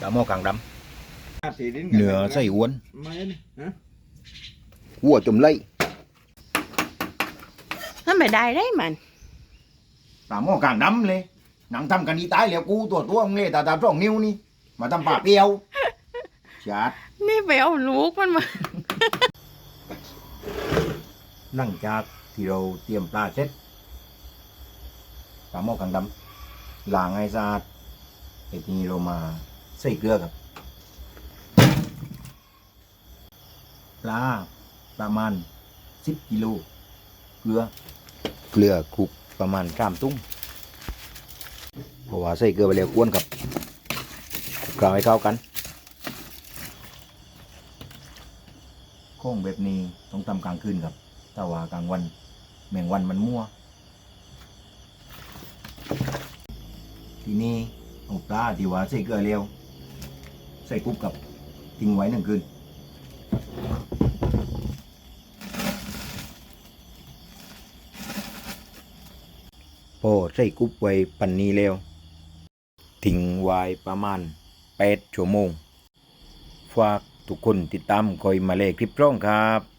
ปลาหม้อกลางดสีดินำเนื้อไส้อ้วนไม่นะฮะวัวจุ่มไล่นั่นไม่ได้ได้มันปลาหม้อกลางดำเลยหนังทำกันดีตายแล้วกูตัวตัวมึงเลยตาตาสองนิ้วนี่ มาทำปลาเปรียวจัดนี่ไปเอาลูกมันมาหลังจากที่เราเตรียมปลาเสร็จปลาหม้อกลางดำล้างให้สะอาดไอ้ทีนี้เรามา ใส่เกลือครับปลาประมาณสิบกิโลเกลือ เกลือคลุกประมาณสามตุ้มเพราะว่าใส่เกลือไปแล้วกวนครับคลุกเคล้าให้เข้ากันโค้งแบบนี้ต้องทำกลางคืนครับถ้าว่ากลางวันแมงวันมันมั่ว ทีนี้เอาปลาที่ว่าใส่เกลือแล้วใส่กรุ๊บกับทิ้งไว้หนึ่งคืนพอใส่กรุ๊บไว้ปันนี้แล้วทิ้งไว้ประมาณแปดชั่วโมง ฝากทุกคนติดตามคอยมาเลคลิปร้องครับ